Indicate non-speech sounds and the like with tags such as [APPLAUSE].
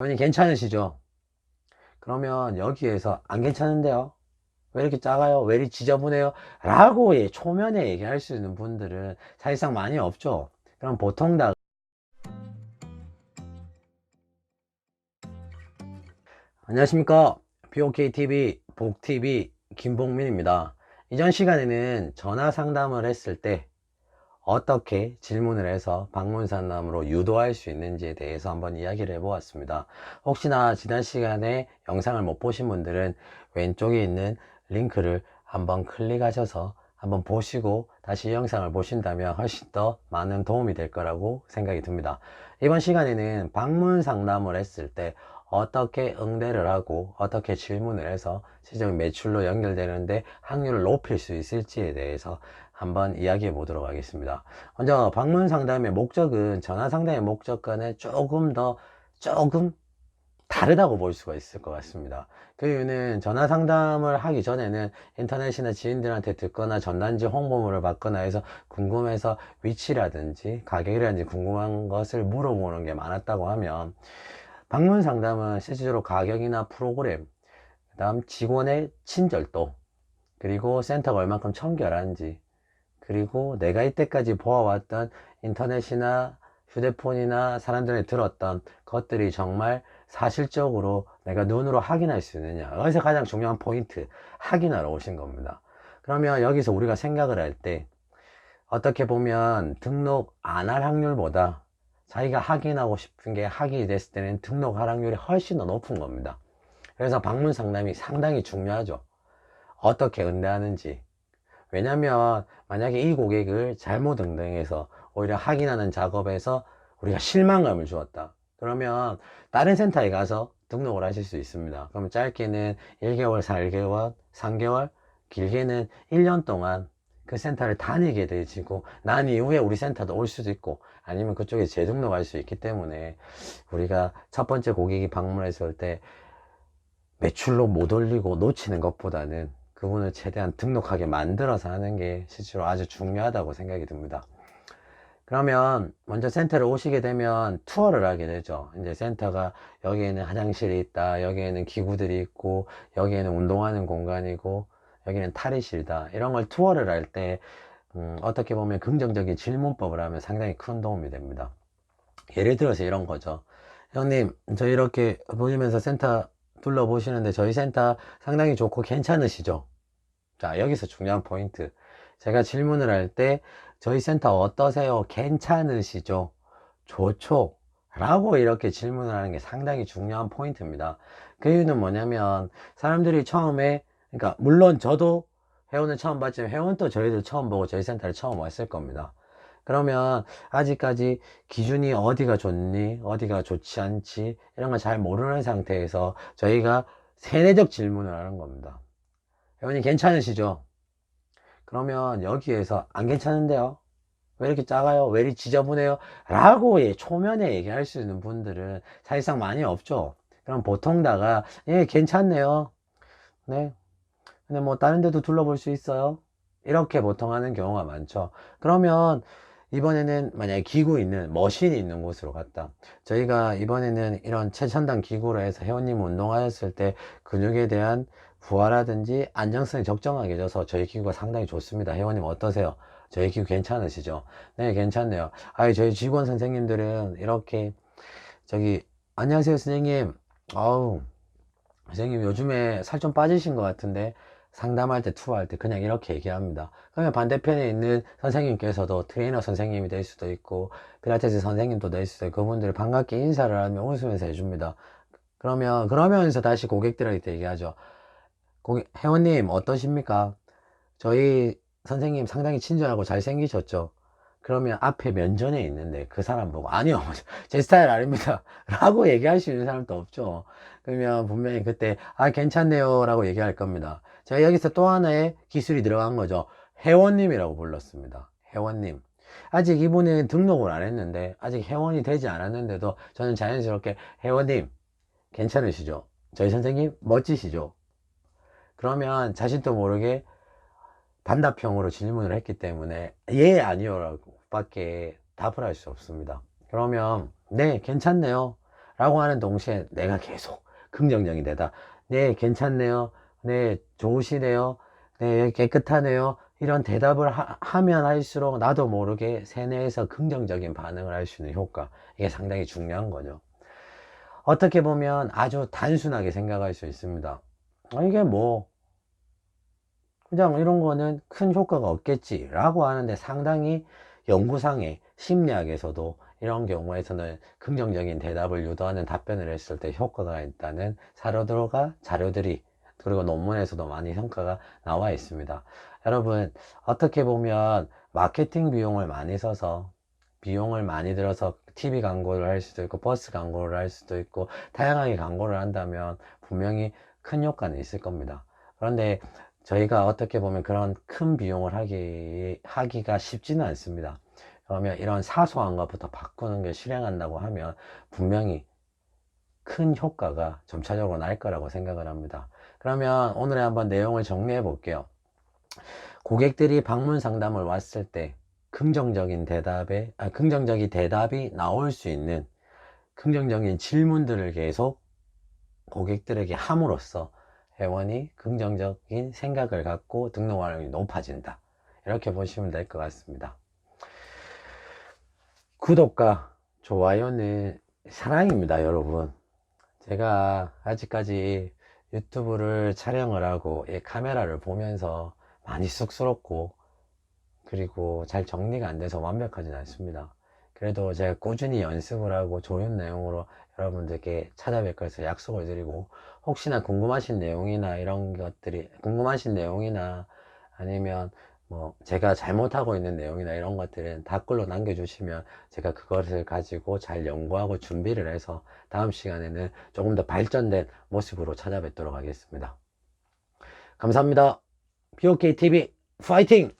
회원님 괜찮으시죠? 그러면 여기에서 안 괜찮은데요? 왜 이렇게 작아요? 왜 이렇게 지저분해요? 라고 예, 초면에 얘기할 수 있는 분들은 사실상 많이 없죠. 그럼 보통 다 안녕하십니까. BOKTV, 복TV 김봉민입니다. 이전 시간에는 전화 상담을 했을 때 어떻게 질문을 해서 방문 상담으로 유도할 수 있는지에 대해서 한번 이야기를 해보았습니다. 혹시나 지난 시간에 영상을 못 보신 분들은 왼쪽에 있는 링크를 한번 클릭하셔서 한번 보시고 다시 이 영상을 보신다면 훨씬 더 많은 도움이 될 거라고 생각이 듭니다. 이번 시간에는 방문 상담을 했을 때 어떻게 응대를 하고 어떻게 질문을 해서 실제로 매출로 연결되는데 확률을 높일 수 있을지에 대해서 한번 이야기해 보도록 하겠습니다. 먼저 방문 상담의 목적은 전화 상담의 목적과는 조금 더 조금 다르다고 볼 수가 있을 것 같습니다. 그 이유는 전화 상담을 하기 전에는 인터넷이나 지인들한테 듣거나 전단지 홍보물을 받거나 해서 궁금해서 위치라든지 가격이라든지 궁금한 것을 물어보는 게 많았다고 하면 방문 상담은 실질적으로 가격이나 프로그램, 그 다음 직원의 친절도, 그리고 센터가 얼만큼 청결한지, 그리고 내가 이때까지 보아왔던 인터넷이나 휴대폰이나 사람들이 들었던 것들이 정말 사실적으로 내가 눈으로 확인할 수 있느냐. 여기서 가장 중요한 포인트, 확인하러 오신 겁니다. 그러면 여기서 우리가 생각을 할 때, 어떻게 보면 등록 안 할 확률보다 자기가 확인하고 싶은 게 확인이 됐을 때는 등록 할 확률이 훨씬 더 높은 겁니다. 그래서 방문 상담이 상당히 중요하죠. 어떻게 응대하는지. 왜냐면 만약에 이 고객을 잘못 응대해서 오히려 확인하는 작업에서 우리가 실망감을 주었다. 그러면 다른 센터에 가서 등록을 하실 수 있습니다. 그러면 짧게는 1개월, 4개월, 3개월, 길게는 1년 동안 그 센터를 다니게 되지고 난 이후에 우리 센터도 올 수도 있고 아니면 그쪽에 재등록할 수 있기 때문에 우리가 첫 번째 고객이 방문했을 때 매출로 못 올리고 놓치는 것보다는 그분을 최대한 등록하게 만들어서 하는 게 실제로 아주 중요하다고 생각이 듭니다. 그러면 먼저 센터를 오시게 되면 투어를 하게 되죠. 이제 센터가 여기에는 화장실이 있다, 여기에는 기구들이 있고, 여기에는 운동하는 공간이고, 여기는 탈의실이다. 이런 걸 투어를 할 때, 음, 어떻게 보면 긍정적인 질문법을 하면 상당히 큰 도움이 됩니다. 예를 들어서 이런 거죠. 형님, 저 이렇게 보시면서 센터 둘러보시는데 저희 센터 상당히 좋고 괜찮으시죠? 자, 여기서 중요한 포인트. 제가 질문을 할 때 저희 센터 어떠세요? 괜찮으시죠? 좋죠? 라고 이렇게 질문을 하는 게 상당히 중요한 포인트입니다. 그 이유는 뭐냐면 사람들이 처음에 그러니까 물론 저도 회원을 처음 봤지만 회원도 저희들 처음 보고 저희 센터를 처음 왔을 겁니다. 그러면 아직까지 기준이 어디가 좋니, 어디가 좋지 않지 이런 걸 잘 모르는 상태에서 저희가 세뇌적 질문을 하는 겁니다. 회원님 괜찮으시죠? 그러면 여기에서 안 괜찮은데요? 왜 이렇게 작아요? 왜 이렇게 지저분해요? 라고 예, 초면에 얘기할 수 있는 분들은 사실상 많이 없죠. 그럼 보통 다가 예 괜찮네요. 네. 근데 뭐 다른 데도 둘러볼 수 있어요? 이렇게 보통 하는 경우가 많죠. 그러면 이번에는 만약에 기구 있는 머신이 있는 곳으로 갔다. 저희가 이번에는 이런 최첨단 기구로 해서 회원님 운동하셨을 때 근육에 대한 부하라든지 안정성이 적정하게 져서 저희 기구가 상당히 좋습니다. 회원님 어떠세요? 저희 기구 괜찮으시죠? 네, 괜찮네요. 아니, 저희 직원 선생님들은 이렇게 저기 안녕하세요, 선생님. 아우, 선생님 요즘에 살 좀 빠지신 것 같은데 상담할 때, 투어할 때 그냥 이렇게 얘기합니다. 그러면 반대편에 있는 선생님께서도 트레이너 선생님이 될 수도 있고, 필라테스 선생님도 될 수도 있고, 그분들 반갑게 인사를 하면 웃으면서 해줍니다. 그러면, 그러면서 다시 고객들한테 얘기하죠. 고객, 회원님, 어떠십니까? 저희 선생님 상당히 친절하고 잘생기셨죠? 그러면 앞에 면전에 있는데 그 사람 보고, 아니요, [LAUGHS] 제 스타일 아닙니다. [LAUGHS] 라고 얘기할 수 있는 사람도 없죠. 그러면 분명히 그때, 아, 괜찮네요. 라고 얘기할 겁니다. 제가 여기서 또 하나의 기술이 들어간 거죠. 회원님이라고 불렀습니다. 회원님. 아직 이분은 등록을 안 했는데, 아직 회원이 되지 않았는데도 저는 자연스럽게 회원님, 괜찮으시죠? 저희 선생님, 멋지시죠? 그러면 자신도 모르게 단답형으로 질문을 했기 때문에, 예, 아니요. 라고 밖에 답을 할 수 없습니다. 그러면, 네, 괜찮네요. 라고 하는 동시에 내가 계속 긍정적인 데다 네 괜찮네요 네 좋으시네요 네 깨끗하네요 이런 대답을 하, 면 할수록 나도 모르게 세뇌에서 긍정적인 반응을 할 수 있는 효과 이게 상당히 중요한 거죠 어떻게 보면 아주 단순하게 생각할 수 있습니다 아, 이게 뭐 그냥 이런 거는 큰 효과가 없겠지 라고 하는데 상당히 연구상의 심리학에서도 이런 경우에서는 긍정적인 대답을 유도하는 답변을 했을 때 효과가 있다는 사료들과 자료들이 그리고 논문에서도 많이 성과가 나와 있습니다. 여러분 어떻게 보면 마케팅 비용을 많이 써서 비용을 많이 들어서 TV 광고를 할 수도 있고 버스 광고를 할 수도 있고 다양하게 광고를 한다면 분명히 큰 효과는 있을 겁니다. 그런데 저희가 어떻게 보면 그런 큰 비용을 하기, 하기가 쉽지는 않습니다. 그러면 이런 사소한 것부터 바꾸는 게 실행한다고 하면 분명히 큰 효과가 점차적으로 날 거라고 생각을 합니다. 그러면 오늘의 한번 내용을 정리해 볼게요. 고객들이 방문 상담을 왔을 때 긍정적인 대답에, 아, 긍정적인 대답이 나올 수 있는 긍정적인 질문들을 계속 고객들에게 함으로써 회원이 긍정적인 생각을 갖고 등록 활용이 높아진다. 이렇게 보시면 될 것 같습니다. 구독과 좋아요는 사랑입니다, 여러분. 제가 아직까지 유튜브를 촬영을 하고 이 카메라를 보면서 많이 쑥스럽고 그리고 잘 정리가 안 돼서 완벽하진 않습니다. 그래도 제가 꾸준히 연습을 하고 좋은 내용으로 여러분들께 찾아뵐 것을 약속을 드리고 혹시나 궁금하신 내용이나 이런 것들이 궁금하신 내용이나 아니면 뭐 제가 잘못하고 있는 내용이나 이런 것들은 댓글로 남겨주시면 제가 그것을 가지고 잘 연구하고 준비를 해서 다음 시간에는 조금 더 발전된 모습으로 찾아뵙도록 하겠습니다. 감사합니다. BOKTV 파이팅!